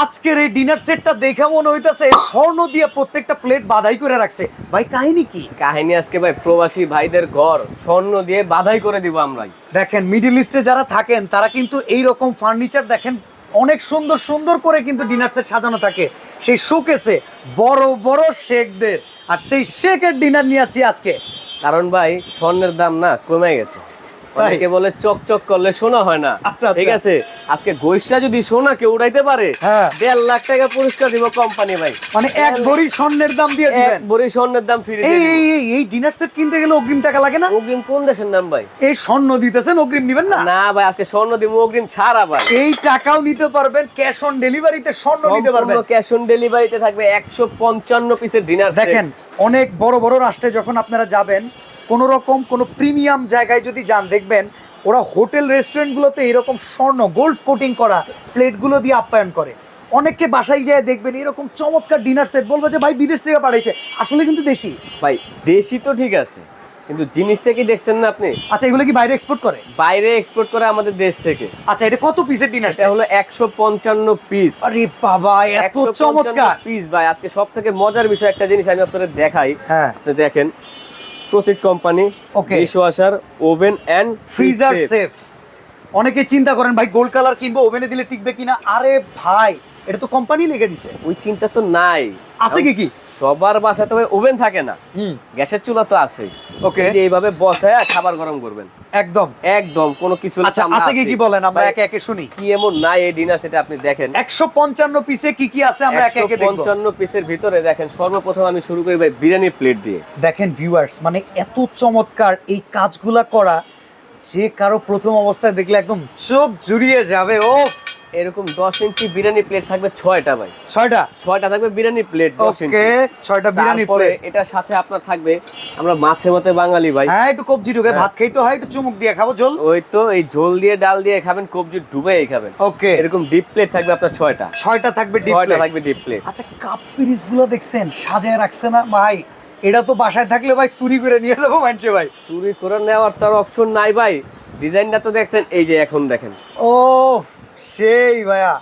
আজকের এই ডিনার সেটটা দেখে মনে হইতাছে স্বর্ণ দিয়ে প্রত্যেকটা প্লেট বাধাই করে রাখছে। ভাই কাহিনী কি? কাহিনী আজকে ভাই প্রবাসী ভাইদের ঘর স্বর্ণ দিয়ে বাধাই করে দিব আমরা দেখেন মিডল ইস্টে যারা থাকেন তারা কিন্তু এই রকম ফার্নিচার দেখেন অনেক সুন্দর সুন্দর করে কিন্তু ডিনার সেট সাজানো থাকে। সেই শোকেসে বড় বড় শেকদের আর সেই শেকের ডিনার নিয়ে আছি আজকে। কারণ ভাই স্বর্ণের দাম না কমে গেছে? অনেকে বলে চকচক করলে সোনা হয় না। আচ্ছা, ঠিক আচ্ছা। আছে? আজকে গৈসা যদি সোনাকে উড়াইতে পারে হ্যাঁ। দেড় লাখ টাকা পুরস্কার দিব কোম্পানি ভাই। মানে এক স্বর্ণের দাম দিয়ে এক দিবেন? ভরি স্বর্ণের দাম ফিরে এই এই এই এই ডিনার সেট কিনতে গেলে অগ্রিম টাকা লাগে না? অগ্রিম কোন দেশের নাম ভাই? এই স্বর্ণ দিতেছেন অগ্রিম নিবেন না? না ভাই আজকে স্বর্ণ দিব অগ্রিম ছাড়া ভাই। এই টাকাও নিতে পারবেন ক্যাশ অন ডেলিভারিতে স্বর্ণ নিতে পারবেন। ক্যাশ অন ডেলিভারিতে থাকবে একশো পঞ্চান্ন পিসের ডিনার দেখেন অনেক বড় বড় রাষ্ট্রে যখন আপনারা যাবেন কোন রকম কোনো প্রিমিয়াম জায়গায় যদি যান দেখবেন ওরা হোটেল রেস্টুরেন্টগুলোতে এরকম স্বর্ণ গোল্ড কোটিং করা প্লেটগুলো দিয়ে আপ্যায়ন করে। অনেককে বাসায় যায় দেখবেন এরকম চমৎকার ডিনার সেট বলব যে ভাই বিদেশ থেকে পাঠাইছে। আসলে কিন্তু দেশি। ভাই দেশি তো ঠিক আছে কিন্তু জিনিসটা কি দেখছেন না আপনি? আচ্ছা এগুলো কি বাইরে এক্সপোর্ট করে? বাইরে এক্সপোর্ট করে আমাদের দেশ থেকে। আচ্ছা এটা কত পিসের ডিনার এটা হলো একশো পঞ্চান্ন পিস আরে বাবা এত চমৎকার! পিস ভাই আজকে সব থেকে মজার বিষয় একটা জিনিস আমি আপনাদের দেখাই। হ্যাঁ। আপনি দেখেন Pratik company okay dishwasher oven and freezer safe অনেকে চিন্তা করেন ভাই গোল্ড কালার কিনবো ওভেনে দিলে টিকবে কিনা? আরে ভাই এটা তো কোম্পানি লেগে দিছে। ওই চিন্তা তো নাই। আছে কি কি? সবার বাসাতে ভাই ওভেন থাকে না। গ্যাসের চুলা তো আছে ওকে। এইভাবে বসায় খাবার গরম করবেন। একদম। একদম কোনো কিছু আচ্ছা আছে কি কি বলেন? আমরা একে একে শুনি। কি এমন নাই এই ডিনার সেটা আপনি দেখেন। একশো পঞ্চান্ন পিসে কি কি আছে আমরা একে একে দেখব। পঞ্চান্ন পিসের ভিতরে দেখেন সর্বপ্রথম আমি শুরু করি ভাই বিরিয়ানির প্লেট দিয়ে। দেখেন ভিউয়ার্স মানে এত চমৎকার এই কাজগুলা করা যে কারও প্রথম অবস্থায় দেখলে একদম চোখ জুড়িয়ে যাবে ও এরকম দশ ইঞ্চি বিরিয়ানি প্লেট থাকবে ছয়টা ভাই। ছয়টা? ছয়টা থাকবে বিরিয়ানি প্লেট দশ ইঞ্চি। ওকে ছয়টা বিরিয়ানি তারপরে প্লেট এটার সাথে আপনার থাকবে আমরা মাছে মতে বাঙালি ভাই। হ্যাঁ একটু কবজি ঢুকে হ্যাঁ। ভাত খাইতে হয় একটু চুমুক দিয়ে খাব জল ওই তো এই ঝোল দিয়ে ডাল দিয়ে খাবেন কবজি ডুবে খাবেন। ওকে। এরকম ডিপ প্লেট থাকবে আপনার ছয়টা। ছয়টা থাকবে ডিপ ছয়টা থাকবে ডিপ প্লেট আচ্ছা কাপ পিরিসগুলো দেখছেন সাজায় রাখছে না? ভাই এটা তো বাসায় থাকলে ভাই চুরি করে নিয়ে যাব মানছে ভাই। চুরি করে নেওয়ার তার অপশন নাই ভাই। ডিজাইনটা তো দেখছেন এই যে এখন দেখেন। ও সেই ভাইয়া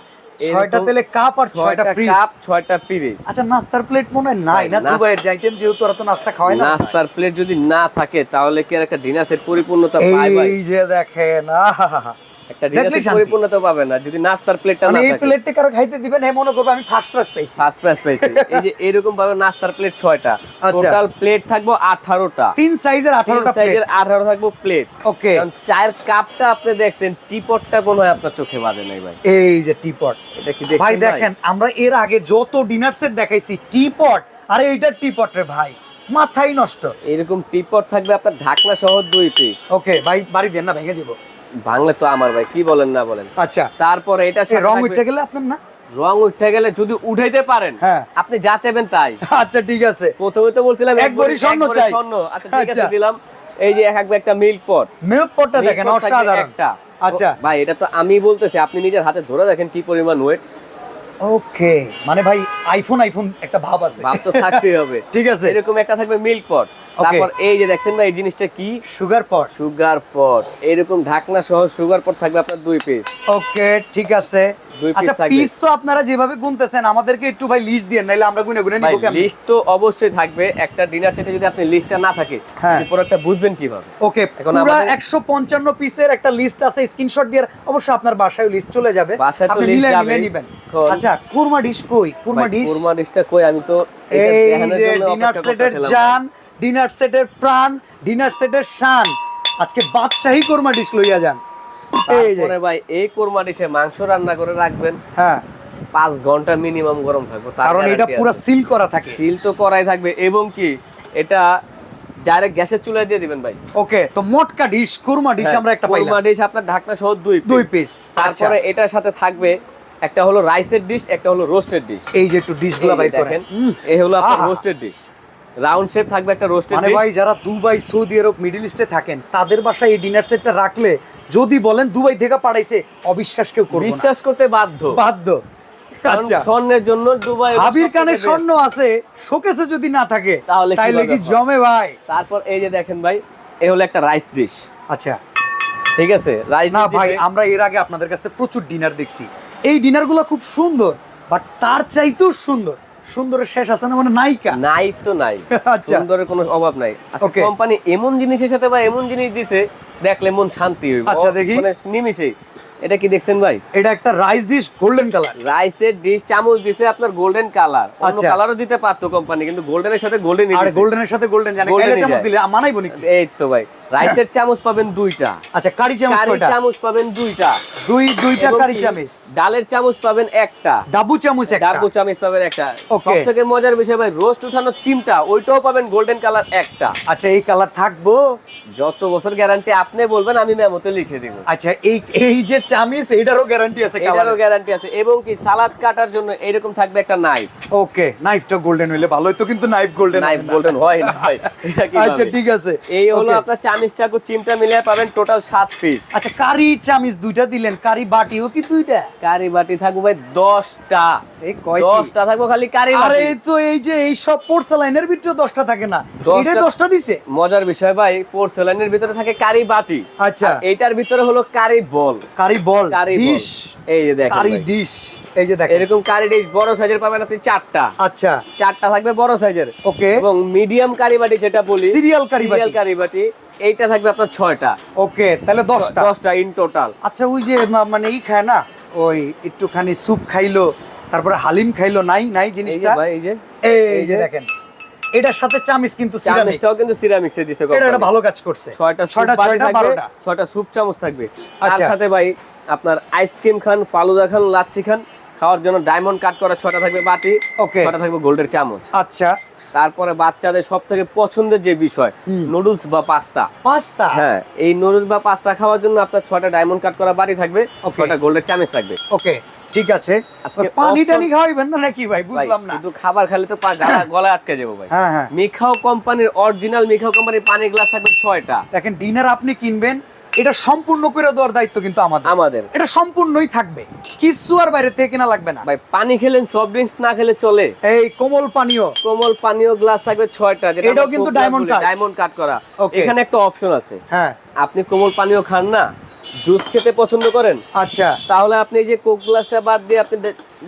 ছয়টা তেলে কাপ আর ছয়টা পিস কাপ ছয়টা পিরিস আচ্ছা নাস্তার প্লেট মনে হয় নাই না? দুবাইয়ের আইটেম যেহেতু ওরা তো নাস্তা খাওয়ায় না। নাস্তার প্লেট যদি না থাকে তাহলে কি আর একটা ডিনার সেট পরিপূর্ণতা পায় ভাই? এই যে দেখেন আহাহাহা। একটা। পরিপূর্ণতা পাবে না যদি নাস্তার প্লেটটা না এই প্লেটটা কারও খাইতে দিবেন হ্যাঁ মনে করব আমি ফার্স্ট পেয়েছি। ফার্স্ট প্রাইস পাইছি এই যে এরকম ভাবে নাস্তার প্লেট ছয়টা আচ্ছা। টোটাল প্লেট থাকব আঠারোটা। তিন সাইজের আঠারোটা প্লেট সাইজের আঠারো থাকব প্লেট ওকে কারণ চায়ের কাপটা আপনি দেখছেন টিপটটা মনে হয় আপনার চোখে বাজে নাই ভাই। এই যে টিপট এটা কি ভাই দেখেন আমরা এর আগে যত ডিনার সেট দেখাইছি টিপট আরে এইটা টিপট রে ভাই মাথাই নষ্ট। এরকম টিপট থাকবে আপনার ঢাকনা সহ দুই পিস ওকে ভাই বাড়ি দেন না ভেঙে যাব। বাংলা তো আমার ভাই কি বলেন না বলেন। আচ্ছা। তারপরে এটা রং উঠে গেলে আপনার না? রং উঠে গেলে যদি উঠাইতে পারেন হ্যাঁ। আপনি যা চাইবেন তাই। আচ্ছা ঠিক আছে। প্রথমে তো বলছিলাম এক ভরি স্বর্ণ চাই। স্বর্ণ। আচ্ছা ঠিক আছে আচ্ছা। দিলাম। এই যে এক একটা মিল্ক পট। মিল্ক পটটা দেখেন অসাধারণ। একটা? আচ্ছা। ভাই এটা তো আমি বলতেছি আপনি নিজের হাতে ধরে দেখেন কি পরিমাণ ওয়েট ওকে মানে ভাই আইফোন আইফোন একটা ভাব আছে। ভাব তো থাকতেই হবে। ঠিক আছে। এরকম একটা থাকবে মিল্ক পট তারপর এই যে দেখছেন ভাই এই জিনিসটা কি? সুগার পট সুগার পট এরকম ঢাকনা সহ সুগার পট থাকবে আপনার দুই পিস ওকে ঠিক আছে। আচ্ছা। পিস তো আপনারা যেভাবে গুনতেছেন আমাদেরকে একটু ভাই লিস্ট দিয়ে নাইলে আমরা গুনে গুনে ভাই নিব কেমন? লিস্ট তো অবশ্যই থাকবে। একটা ডিনার সেটে যদি আপনি লিস্টটা না থাকে হ্যাঁ। প্রোডাক্টটা বুঝবেন কীভাবে। ওকে এখন পুরো 155 পিসের একটা লিস্ট আছে স্ক্রিনশট দিয়ে অবশ্যই আপনার বাসায় লিস্ট চলে যাবে। বাসায় তো আপনি list মিলে মিলে নেবেন। আচ্ছা কুরমা ডিশ কই? কুরমা ডিশ কুরমা ডিশটা কই? আমি তো এই যে ডিনার সেটের। জান ডিনার সেটের প্রাণ ডিনার সেটের শান। আজকে বাদশাহী কুরমা ডিশ লইয়া যান। তারপরে ভাই এই কোরমা ডিশে মাংস রান্না করে রাখবেন। হ্যাঁ। পাঁচ ঘণ্টা মিনিমাম গরম থাকবে কারণ এটা পুরো সিল করা থাকে। সিল তো করাই থাকবে এবং কি এটা ডাইরেক্ট গ্যাসের চুলায় দিয়ে দিবেন ভাই। ওকে তো মোটকা ডিশ কুরমা ডিশ আমরা একটা কোরমা পাইলাম। ডিশ আপনার ঢাকনা সহ দুই দুই পিস তারপরে এটার সাথে থাকবে একটা হলো রাইসের ডিশ একটা হলো রোস্টেড ডিশ এই যে একটু ডিশগুলা বাইর করেন। দেখেন এই হলো আপনার। রোস্টেড ডিশ রাউন্ড শেপ থাকবে একটা রোস্টেড মানে ভাই যারা দুবাই সৌদি আরব মিডল ইস্টে থাকেন তাদের বাসায় এই ডিনার সেটটা রাখলে যদি বলেন দুবাই থেকে পাঠাইছে অবিশ্বাস কেউ করবে বিশ্বাস করতে বাধ্য। বাধ্য। আচ্ছা। স্বর্ণের জন্য দুবাই হাবির কানে স্বর্ণ আছে শোকেসে যদি না থাকে তাহলে তাইলে কীভাবে কি জমে ভাই? তারপর এই যে দেখেন ভাই এই হলো একটা রাইস ডিশ। আচ্ছা। ঠিক আছে? রাইস না ভাই আমরা এর আগে আপনাদের কাছে প্রচুর ডিনার দেখছি। এই ডিনারগুলো খুব সুন্দর বাট তার চাইতেও সুন্দর। সুন্দরের শেষ আছে না মানে নায়িকা? নাই তো নাই। আচ্ছা। সুন্দরের কোনো অভাব নাই। আচ্ছা কোম্পানি এমন জিনিসের সাথে বা এমন জিনিস দিছে দেখলে মন শান্তি হইব। আচ্ছা, দেখি। মানে নিমিশে এটা কি দেখছেন ভাই? এটা একটা রাইস ডিশ গোল্ডেন কালার রাইসের ডিশ চামচ দিছে আপনার গোল্ডেন কালার অন্য আচ্ছা। কালারও দিতে পারতো কোম্পানি কিন্তু গোল্ডেনের সাথে গোল্ডেন আর গোল্ডেনের সাথে গোল্ডেন জানে। কাইলে চামচ দিলে মানাইবো নাকি? এই তো ভাই। রাইসের চামচ পাবেন দুইটা। আচ্ছা কারি চামচ কারি চামচ পাবেন দুইটা। দুই দুইটা কারি চামচ। ডালের চামচ পাবেন একটা। ডাবু চামচ একটা। ডাবু চামচ পাবেন একটা। Okay. সব থেকে মজার বিষয় ভাই রোস্ট উঠানোর চিমটা ওইটাও পাবেন গোল্ডেন কালার একটা। আচ্ছা এই কালার থাকব? যত বছর গ্যারান্টি আপনি বলবেন আমি মেমোতে লিখে দিব। আচ্ছা এই এই যে চামচ এইটারও গ্যারান্টি আছে এটারও গ্যারান্টি আছে। এবং কি সালাদ কাটার জন্য এরকম থাকবে একটা নাইফ ওকে নাইফটা গোল্ডেন হইলে ভালো হতো কিন্তু নাইফ গোল্ডেন নাইফ গোল্ডেন হয় না ভাই। আচ্ছা ঠিক আছে। এই হলো আপনার চামিচ চাকু চিমটা মিলিয়ে পাবেন টোটাল সাত পিস আচ্ছা কারি চামিচ দুইটা দিলেন কারি বাটিও কি দুইটা? কারি বাটি থাকবে ভাই দশটা। এই কয় দশটা থাকব খালি কারি বাটি। তো এই যে এই সব পোর্সেলাইনের ভিতরে দশটা থাকে না। এটা দশটা দিছে? মজার বিষয় ভাই পোর্সেলাইনের ভিতরে থাকে কারি বাটি। আচ্ছা। এইটার ভিতরে হলো কারি বল। কারি বল কারি ডিশ। এই যে দেখেন কারি ডিশ। এই যে দেখেন। এরকম কারি ডিশ বড় সাইজের পাবেন আপনি চারটা। আচ্ছা। চারটা থাকবে বড় সাইজের ওকে। এবং মিডিয়াম কারি বাটি যেটা বলি সিরিয়াল কারি সিরিয়াল বাটি। কারি বাটি এইটা থাকবে আপনার ছয়টা। ওকে তাহলে দশটা। দশটা ইন টোটাল আচ্ছা ওই যে মানে ই খায় না ওই একটুখানি স্যুপ খাইলো তারপরে হালিম খাইলো নাই নাই জিনিসটা? ভাই এই যে। এই যে। দেখেন এটার সাথে চামিচ কিন্তু ceramics। কিন্তু সিরামিক্সে দিছে এটা একটা ভালো কাজ করছে। ছয়টা ছয়টা ছয়টা ছয়টা ছয়টা বারোটা। ছয়টা স্যুপ চামচ থাকবে। তার আচ্ছা। সাথে ভাই আপনার আইসক্রিম খান ফালুদা খান লাচ্ছি খান খাওয়ার জন্য ডায়মন্ড কাট করা ছয়টা থাকবে বাটি ওকে ছয়টা থাকবে গোল্ডের চামচ। আচ্ছা। তারপরে বাচ্চাদের সব থেকে পছন্দের যে বিষয় নুডলস বা পাস্তা পাস্তা হ্যাঁ এই নুডলস বা পাস্তা খাওয়ার জন্য আপনার ছয়টা ডায়মন্ড কাট করা বাটি থাকবে. ছয়টা গোল্ডের চামচ থাকবে। ওকে ঠিক আছে। পানি টানি খাওয়াইবেন না নাকি ভাই? বুঝলাম না। শুধু খাবার খেলে তো পা গলা- গলায় আটকে যাব ভাই। হ্যাঁ হ্যাঁ। মিখাও কোম্পানির অরিজিনাল মিখাও কোম্পানির পানি গ্লাস থাকবে ছয়টা। দেখেন ডিনার আপনি কিনবেন এটা সম্পূর্ণ করে দেওয়ার দায়িত্ব কিন্তু আমাদের। আমাদের। এটা সম্পূর্ণই থাকবে। কিছু আর বাইরে থেকে কিনা লাগবে না। ভাই পানি খেলেন সফট ড্রিঙ্কস না খেলে চলে। এই কোমল পানীয়। কোমল পানীয় গ্লাস থাকবে ছয়টা যেটা এটাও কিন্তু ডায়মন্ড কাট ডায়মন্ড কাট করা। এখানে একটা অপশন আছে। হ্যাঁ। আপনি কোমল পানীয় খান না জুস খেতে পছন্দ করেন? আচ্ছা। তাহলে আপনি এই যে কোক গ্লাসটা বাদ দিয়ে আপনি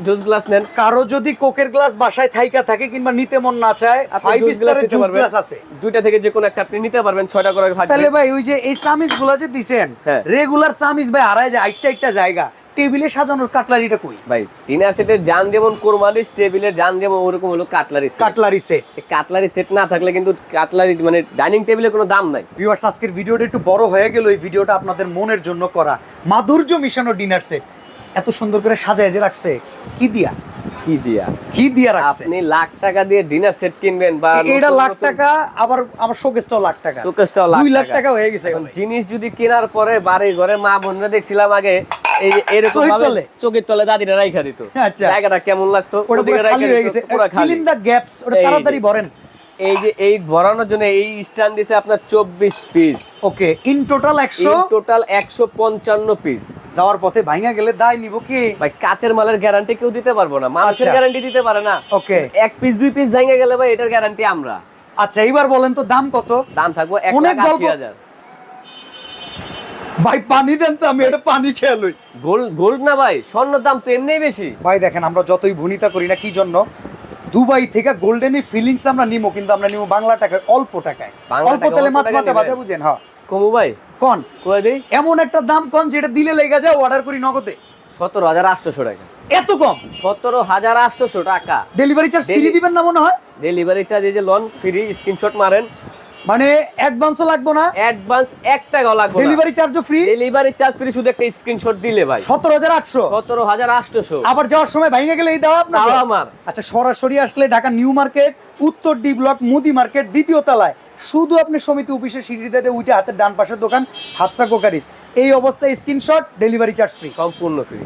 জুস গ্লাস নেন। কারও যদি কোকের গ্লাস বাসায় থাইকা থাকে কিংবা নিতে মন না চায় ফাইভ স্টারের জুস গ্লাস আছে। দুইটা থেকে যে কোনো একটা আপনি নিতে পারবেন ছয়টা করে ভাগ তাহলে ভাই ওই যে এই চামিচগুলো যে দিছেন হ্যাঁ। রেগুলার চামিচ ভাই আড়াই যায় আটটা আটটা জায়গা টেবিলে সাজানোর কাটলারিটা কই? ভাই ডিনার সেটের যান যেমন কোরমালিশ টেবিলের যান যেমন ওরকম হলো cutlery set cutlery set cutlery set না থাকলে কিন্তু কাটলারি মানে ডাইনিং টেবিলের কোনো দাম নাই। ভিউয়ার্স আজকের ভিডিওটা একটু বড় হয়ে গেল। এই ভিডিওটা আপনাদের মনের জন্য করা। মাধুর্য মিশানো ডিনার সেট এত সুন্দর করে সাজায় যে রাখছে। কি দিয়া? কি দিয়া? কি দিয়া রাখছে? আপনি লাখ টাকা দিয়ে ডিনার সেট কিনবেন বা এটা লাখ টাকা আবার আমার শোকেসটাও লাখ টাকা। শোকেসটাও লাখ দুই লাখ টাকা। টাকা হয়ে গেছে এখন জিনিস যদি কেনার পরে বাড়ি ঘরে মা বোনরা দেখছিলাম আগে এই এরকম ভাবে চোখের তলে? দাদিরা রাইখা দিত। আচ্ছা। জায়গাটা কেমন লাগতো? ওটা খালি হয়ে গেছে। পুরো খালি। ফিল ইন দ্য গ্যাপস ওটা তাড়াতাড়ি ভরেন। এই যে এই ভরানোর জন্য এই স্ট্যান্ড দিছে আপনার চব্বিশ পিস ওকে ইন টোটাল একশো? টোটাল একশো পঞ্চান্ন পিস যাওয়ার পথে ভাঙা গেলে দায় নিব কি? ভাই কাচের মালের গ্যারান্টি কেউ দিতে পারব না। আচ্ছা। গ্যারান্টি দিতে পারে না। ওকে। এক পিস দুই পিস ভেঙে গেলে ভাই এটার গ্যারান্টি আমরা। আচ্ছা এইবার বলেন তো দাম কত? দাম থাকব এক লাখ আশি গল্প। হাজার। ভাই পানি দেন তো আমি এটা পানি খেয়ে লই। গোল্ড গোল্ড না ভাই? স্বর্ণের দাম তো এমনিই বেশি। ভাই দেখেন আমরা যতই ভুনিতা করি না কি জন্য? দুবাই থেকে গোল্ডেনই ফিলিংস আমরা নিমো কিন্তু আমরা নিমো বাংলা টাকায় অল্প টাকায়। অল্প তেলে মাছ মাছা ভাজা বুঝেন হ্যাঁ। কমু ভাই কোন? কয়ে দিই। এমন একটা দাম কোন যেটা দিলে লেগে যায় অর্ডার করি নগদে। সতেরো হাজার আটশোশো টাকা। এত কম? সতেরো হাজার আটশোশো টাকা। ডেলিভারি চার্জ ফ্রি দিবেন না মনে হয়? ডেলিভারি চার্জ এই যে লোন ফ্রি স্ক্রিনশট মারেন। মানে অ্যাডভান্সও লাগবে না? অ্যাডভান্স এক টাকাও লাগবে ডেলিভারি চার্জও ফ্রি ডেলিভারি চার্জ ফ্রি শুধু একটা স্ক্রিনশট দিলে ভাই। সতেরো হাজার আটশো। সতেরো হাজার আটশোশো। আবার যাওয়ার সময় ভাঙে গেলে এই দাও আপনার তাও আমার। আচ্ছা সরাসরি আসলে ঢাকা নিউ মার্কেট উত্তর ডি ব্লক মুদি মার্কেট দ্বিতীয় তলায়। শুধু আপনি সমিতি অফিসের সিঁড়িতে উঠে হাতের ডান পাশের দোকান হাফসা কোকারিস। এই অবস্থায় স্ক্রিনশট ডেলিভারি চার্জ ফ্রি সম্পূর্ণ ফ্রি